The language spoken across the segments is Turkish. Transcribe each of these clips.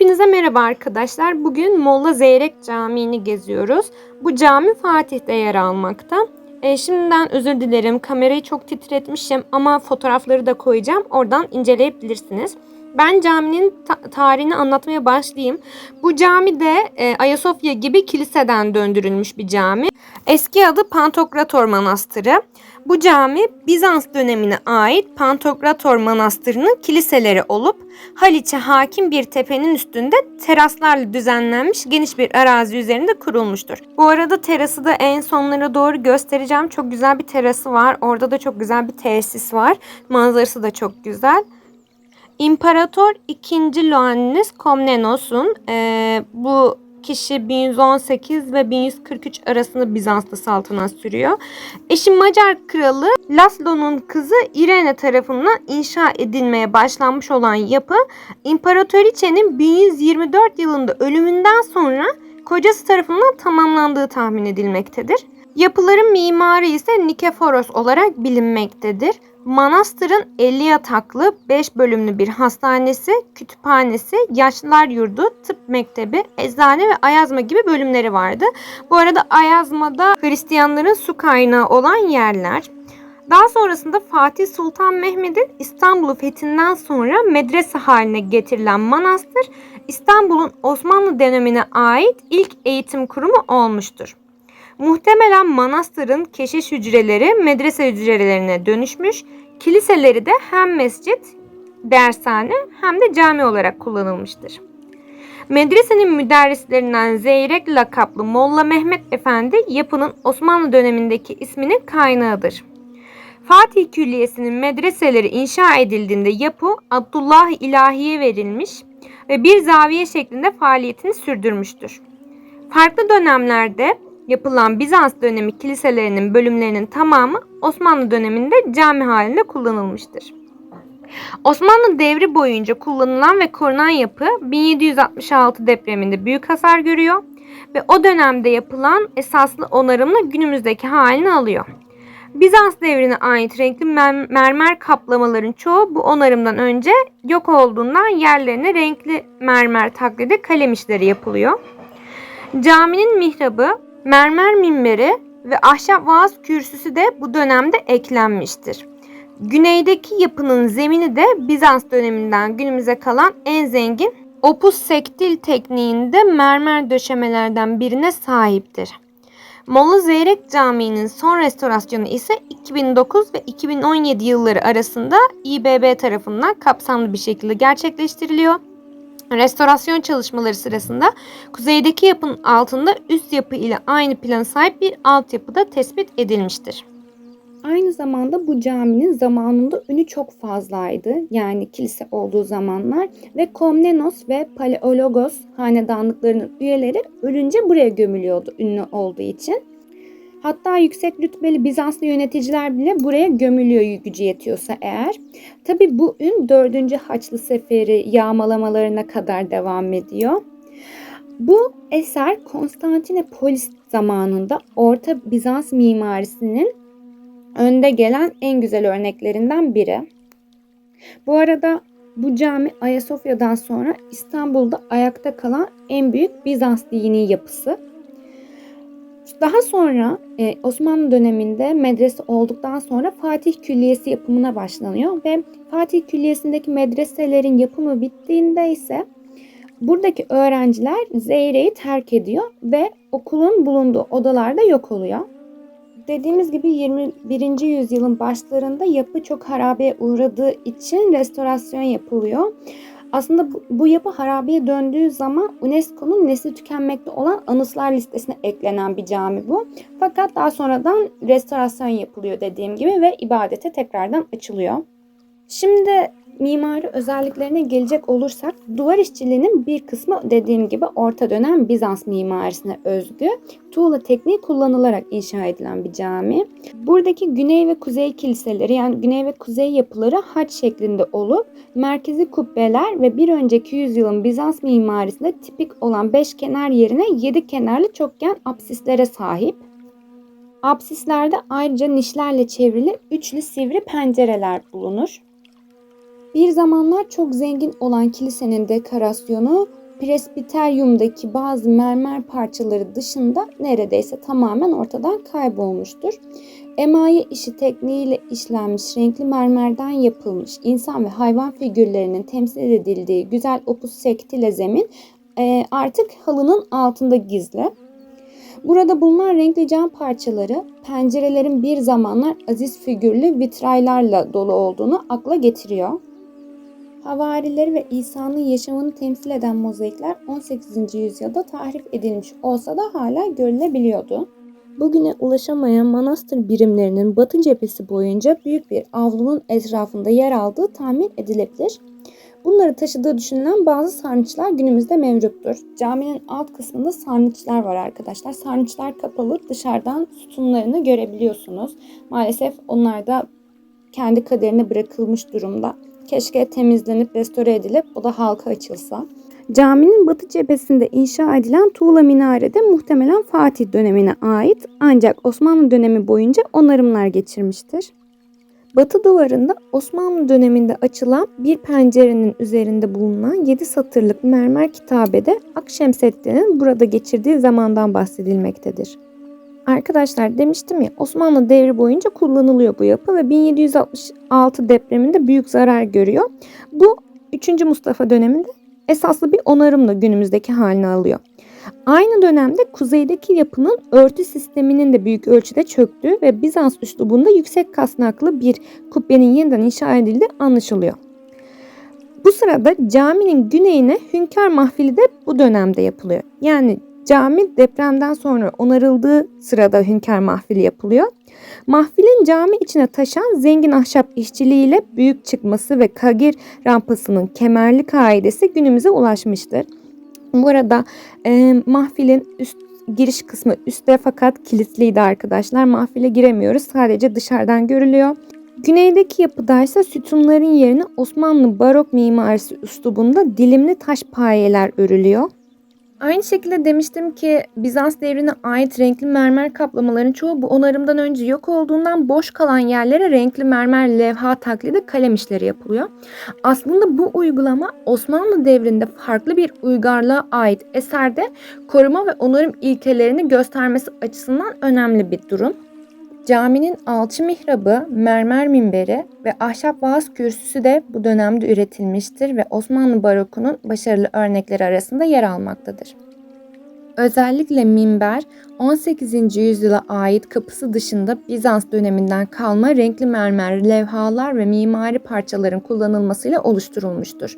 Hepinize merhaba arkadaşlar. Bugün Molla Zeyrek Camii'ni geziyoruz. Bu cami Fatih'te yer almakta. E, şimdiden özür dilerim. Kamerayı çok titretmişim ama fotoğrafları da koyacağım. Oradan inceleyebilirsiniz. Ben caminin ta- tarihini anlatmaya başlayayım. Bu cami de e, Ayasofya gibi kiliseden döndürülmüş bir cami. Eski adı Pantokrator Manastırı. Bu cami Bizans dönemine ait Pantokrator Manastırı'nın kiliseleri olup Haliç'e hakim bir tepenin üstünde teraslarla düzenlenmiş geniş bir arazi üzerinde kurulmuştur. Bu arada terası da en sonlara doğru göstereceğim. Çok güzel bir terası var. Orada da çok güzel bir tesis var. Manzarası da çok güzel. İmparator 2. Ioannis Komnenos'un eee, bu kişi 1118 ve 1143 arasında Bizans'ta saltanat sürüyor. Eşi Macar kralı Laszlo'nun kızı Irene tarafından inşa edilmeye başlanmış olan yapı İmparatoriçe'nin 1124 yılında ölümünden sonra kocası tarafından tamamlandığı tahmin edilmektedir. Yapıların mimarı ise Nikeforos olarak bilinmektedir. Manastırın 50 yataklı 5 bölümlü bir hastanesi, kütüphanesi, yaşlılar yurdu, tıp mektebi, eczane ve ayazma gibi bölümleri vardı. Bu arada ayazmada Hristiyanların su kaynağı olan yerler. Daha sonrasında Fatih Sultan Mehmet'in İstanbul'u fethinden sonra medrese haline getirilen manastır İstanbul'un Osmanlı dönemine ait ilk eğitim kurumu olmuştur. Muhtemelen manastırın keşiş hücreleri medrese hücrelerine dönüşmüş, kiliseleri de hem mescit, dershane hem de cami olarak kullanılmıştır. Medresenin müderrislerinden Zeyrek lakaplı Molla Mehmet Efendi yapının Osmanlı dönemindeki isminin kaynağıdır. Fatih Külliyesi'nin medreseleri inşa edildiğinde yapı Abdullah İlahi'ye verilmiş ve bir zaviye şeklinde faaliyetini sürdürmüştür. Farklı dönemlerde yapılan Bizans dönemi kiliselerinin bölümlerinin tamamı Osmanlı döneminde cami halinde kullanılmıştır. Osmanlı devri boyunca kullanılan ve korunan yapı 1766 depreminde büyük hasar görüyor ve o dönemde yapılan esaslı onarımla günümüzdeki halini alıyor. Bizans devrine ait renkli mer- mermer kaplamaların çoğu bu onarımdan önce yok olduğundan yerlerine renkli mermer taklidi kalem işleri yapılıyor. Caminin mihrabı, mermer minberi ve ahşap vaaz kürsüsü de bu dönemde eklenmiştir. Güneydeki yapının zemini de Bizans döneminden günümüze kalan en zengin opus sektil tekniğinde mermer döşemelerden birine sahiptir. Molla Zeyrek Camii'nin son restorasyonu ise 2009 ve 2017 yılları arasında İBB tarafından kapsamlı bir şekilde gerçekleştiriliyor. Restorasyon çalışmaları sırasında kuzeydeki yapının altında üst yapı ile aynı plana sahip bir altyapı da tespit edilmiştir. Aynı zamanda bu caminin zamanında ünü çok fazlaydı. Yani kilise olduğu zamanlar ve Komnenos ve Paleologos hanedanlıklarının üyeleri ölünce buraya gömülüyordu ünlü olduğu için. Hatta yüksek rütbeli Bizanslı yöneticiler bile buraya gömülüyor gücü yetiyorsa eğer. Tabi bu ün 4. Haçlı Seferi yağmalamalarına kadar devam ediyor. Bu eser Konstantinopolis zamanında Orta Bizans mimarisinin önde gelen en güzel örneklerinden biri. Bu arada bu cami Ayasofya'dan sonra İstanbul'da ayakta kalan en büyük Bizans dini yapısı. Daha sonra e, Osmanlı döneminde medrese olduktan sonra Fatih Külliyesi yapımına başlanıyor ve Fatih Külliyesi'ndeki medreselerin yapımı bittiğinde ise buradaki öğrenciler Zeyre'yi terk ediyor ve okulun bulunduğu odalarda yok oluyor. Dediğimiz gibi 21. yüzyılın başlarında yapı çok harabeye uğradığı için restorasyon yapılıyor. Aslında bu, bu yapı harabeye döndüğü zaman UNESCO'nun nesli tükenmekte olan anıtlar listesine eklenen bir cami bu. Fakat daha sonradan restorasyon yapılıyor dediğim gibi ve ibadete tekrardan açılıyor. Şimdi mimari özelliklerine gelecek olursak duvar işçiliğinin bir kısmı dediğim gibi orta dönem Bizans mimarisine özgü tuğla tekniği kullanılarak inşa edilen bir cami. Buradaki güney ve kuzey kiliseleri yani güney ve kuzey yapıları haç şeklinde olup merkezi kubbeler ve bir önceki yüzyılın Bizans mimarisinde tipik olan beş kenar yerine yedi kenarlı çokgen apsislere sahip. Apsislerde ayrıca nişlerle çevrili üçlü sivri pencereler bulunur. Bir zamanlar çok zengin olan kilisenin dekorasyonu presbiteryumdaki bazı mermer parçaları dışında neredeyse tamamen ortadan kaybolmuştur. Emaye işi tekniğiyle işlenmiş renkli mermerden yapılmış insan ve hayvan figürlerinin temsil edildiği güzel opus sectile zemin e, artık halının altında gizli. Burada bulunan renkli cam parçaları pencerelerin bir zamanlar aziz figürlü vitraylarla dolu olduğunu akla getiriyor. Havarileri ve İsa'nın yaşamını temsil eden mozaikler 18. yüzyılda tahrip edilmiş olsa da hala görülebiliyordu. Bugüne ulaşamayan manastır birimlerinin batı cephesi boyunca büyük bir avlunun etrafında yer aldığı tahmin edilebilir. Bunları taşıdığı düşünülen bazı sarnıçlar günümüzde mevcuttur. Caminin alt kısmında sarnıçlar var arkadaşlar. Sarnıçlar kapalı, dışarıdan sütunlarını görebiliyorsunuz. Maalesef onlar da kendi kaderine bırakılmış durumda. Keşke temizlenip restore edilip o da halka açılsa. Caminin batı cephesinde inşa edilen tuğla minare de muhtemelen Fatih dönemine ait ancak Osmanlı dönemi boyunca onarımlar geçirmiştir. Batı duvarında Osmanlı döneminde açılan bir pencerenin üzerinde bulunan 7 satırlık mermer kitabede Akşemseddin'in burada geçirdiği zamandan bahsedilmektedir. Arkadaşlar demiştim ya Osmanlı devri boyunca kullanılıyor bu yapı ve 1766 depreminde büyük zarar görüyor. Bu 3. Mustafa döneminde esaslı bir onarımla günümüzdeki halini alıyor. Aynı dönemde kuzeydeki yapının örtü sisteminin de büyük ölçüde çöktüğü ve Bizans üslubunda yüksek kasnaklı bir kubbenin yeniden inşa edildiği anlaşılıyor. Bu sırada caminin güneyine Hünkar Mahfili de bu dönemde yapılıyor. Yani cami depremden sonra onarıldığı sırada Hünkar Mahfili yapılıyor. Mahfilin cami içine taşan zengin ahşap işçiliğiyle büyük çıkması ve kagir rampasının kemerli kaidesi günümüze ulaşmıştır. Bu arada e, mahfilin üst giriş kısmı üstte fakat kilitliydi arkadaşlar. Mahfile giremiyoruz. Sadece dışarıdan görülüyor. Güneydeki yapıda ise sütunların yerine Osmanlı barok mimarisi üslubunda dilimli taş payeler örülüyor. Aynı şekilde demiştim ki Bizans devrine ait renkli mermer kaplamaların çoğu bu onarımdan önce yok olduğundan boş kalan yerlere renkli mermer levha taklidi kalem işleri yapılıyor. Aslında bu uygulama Osmanlı devrinde farklı bir uygarlığa ait eserde koruma ve onarım ilkelerini göstermesi açısından önemli bir durum. Caminin alçı mihrabı, mermer minberi ve ahşap vaaz kürsüsü de bu dönemde üretilmiştir ve Osmanlı barokunun başarılı örnekleri arasında yer almaktadır. Özellikle minber 18. yüzyıla ait kapısı dışında Bizans döneminden kalma renkli mermer levhalar ve mimari parçaların kullanılmasıyla oluşturulmuştur.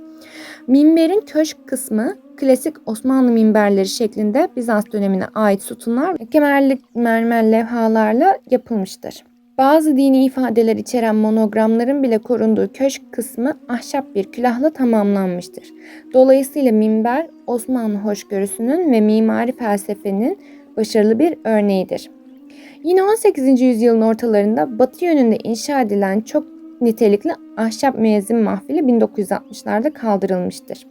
Minberin köşk kısmı klasik Osmanlı minberleri şeklinde Bizans dönemine ait sütunlar ve kemerlik mermer levhalarla yapılmıştır. Bazı dini ifadeler içeren monogramların bile korunduğu köşk kısmı ahşap bir külahla tamamlanmıştır. Dolayısıyla minber Osmanlı hoşgörüsünün ve mimari felsefenin başarılı bir örneğidir. Yine 18. yüzyılın ortalarında batı yönünde inşa edilen çok nitelikli ahşap müezzin mahfili 1960'larda kaldırılmıştır.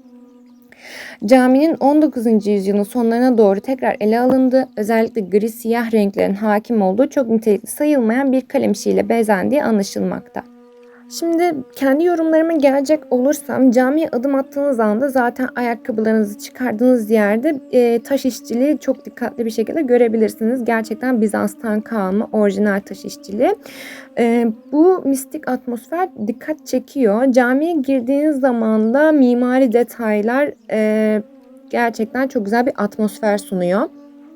Caminin 19. yüzyılın sonlarına doğru tekrar ele alındı. Özellikle gri siyah renklerin hakim olduğu çok nitelikli sayılmayan bir kalem işiyle bezendiği anlaşılmakta. Şimdi kendi yorumlarıma gelecek olursam camiye adım attığınız anda zaten ayakkabılarınızı çıkardığınız yerde e, taş işçiliği çok dikkatli bir şekilde görebilirsiniz. Gerçekten Bizans'tan kalma orijinal taş işçiliği. E, bu mistik atmosfer dikkat çekiyor. Camiye girdiğiniz zaman da mimari detaylar e, gerçekten çok güzel bir atmosfer sunuyor.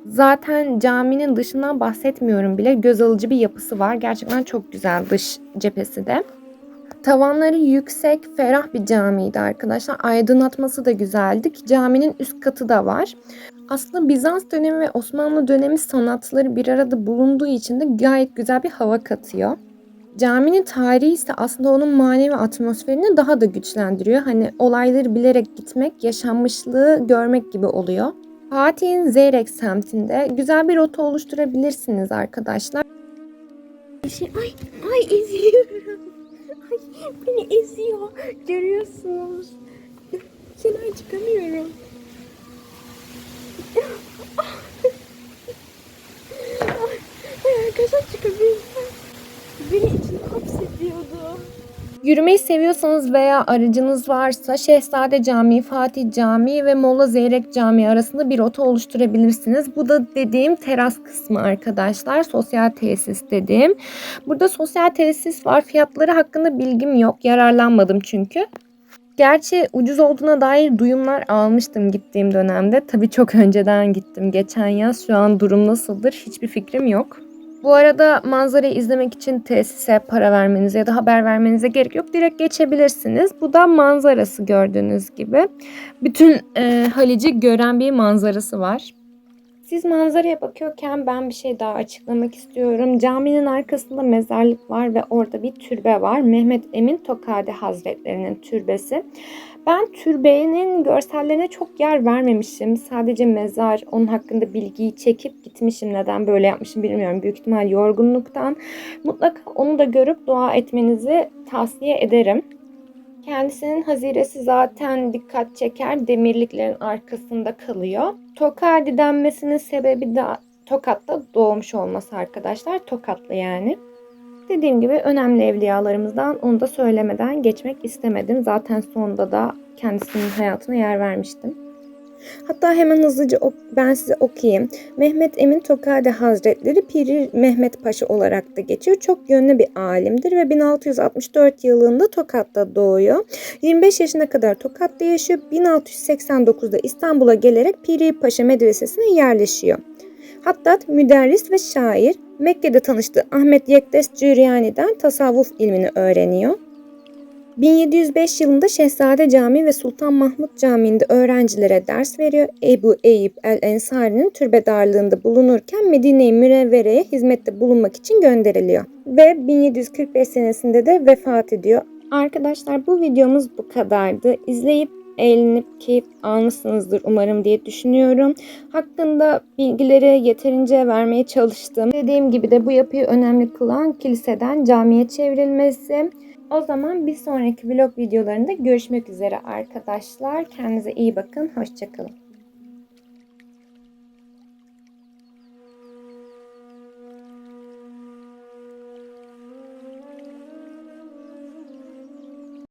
Zaten caminin dışından bahsetmiyorum bile göz alıcı bir yapısı var. Gerçekten çok güzel dış cephesi de. Tavanları yüksek, ferah bir camiydi arkadaşlar. Aydınlatması da güzeldi ki caminin üst katı da var. Aslında Bizans dönemi ve Osmanlı dönemi sanatları bir arada bulunduğu için de gayet güzel bir hava katıyor. Caminin tarihi ise aslında onun manevi atmosferini daha da güçlendiriyor. Hani olayları bilerek gitmek, yaşanmışlığı görmek gibi oluyor. Fatih'in Zeyrek semtinde güzel bir rota oluşturabilirsiniz arkadaşlar. Şey, ay, ay eziyorum. Beni eziyor. Görüyorsunuz. Kenara çıkamıyorum. Ay arkadaşlar çıkabilirim. Beni içine hapsediyordu. Yürümeyi seviyorsanız veya aracınız varsa Şehzade Camii, Fatih Camii ve Molla Zeyrek Camii arasında bir rota oluşturabilirsiniz. Bu da dediğim teras kısmı arkadaşlar. Sosyal tesis dediğim. Burada sosyal tesis var. Fiyatları hakkında bilgim yok. Yararlanmadım çünkü. Gerçi ucuz olduğuna dair duyumlar almıştım gittiğim dönemde. Tabii çok önceden gittim geçen yaz. Şu an durum nasıldır hiçbir fikrim yok. Bu arada manzarayı izlemek için tesise para vermenize ya da haber vermenize gerek yok. Direkt geçebilirsiniz. Bu da manzarası gördüğünüz gibi. Bütün e, Halic'i gören bir manzarası var. Siz manzaraya bakıyorken ben bir şey daha açıklamak istiyorum. Caminin arkasında mezarlık var ve orada bir türbe var. Mehmet Emin Tokadi Hazretlerinin türbesi. Ben türbenin görsellerine çok yer vermemişim. Sadece mezar, onun hakkında bilgiyi çekip gitmişim. Neden böyle yapmışım bilmiyorum. Büyük ihtimal yorgunluktan. Mutlaka onu da görüp dua etmenizi tavsiye ederim. Kendisinin haziresi zaten dikkat çeker. Demirliklerin arkasında kalıyor. Tokadi denmesinin sebebi de Tokat'ta doğmuş olması arkadaşlar. Tokatlı yani. Dediğim gibi önemli evliyalarımızdan onu da söylemeden geçmek istemedim. Zaten sonunda da kendisinin hayatına yer vermiştim. Hatta hemen hızlıca ben size okuyayım. Mehmet Emin Tokade Hazretleri Piri Mehmet Paşa olarak da geçiyor. Çok yönlü bir alimdir ve 1664 yılında Tokat'ta doğuyor. 25 yaşına kadar Tokat'ta yaşıyor. 1689'da İstanbul'a gelerek Piri Paşa Medresesi'ne yerleşiyor. Hattat, müderris ve şair. Mekke'de tanıştığı Ahmet Yektes Cüryani'den tasavvuf ilmini öğreniyor. 1705 yılında Şehzade Camii ve Sultan Mahmut Camii'nde öğrencilere ders veriyor. Ebu Eyyub el-Ensari'nin türbedarlığında bulunurken Medine-i Münevvere'ye hizmette bulunmak için gönderiliyor. Ve 1745 senesinde de vefat ediyor. Arkadaşlar bu videomuz bu kadardı. İzleyip eğlenip keyif almışsınızdır umarım diye düşünüyorum. Hakkında bilgileri yeterince vermeye çalıştım. Dediğim gibi de bu yapıyı önemli kılan kiliseden camiye çevrilmesi. O zaman bir sonraki vlog videolarında görüşmek üzere arkadaşlar. Kendinize iyi bakın. Hoşçakalın.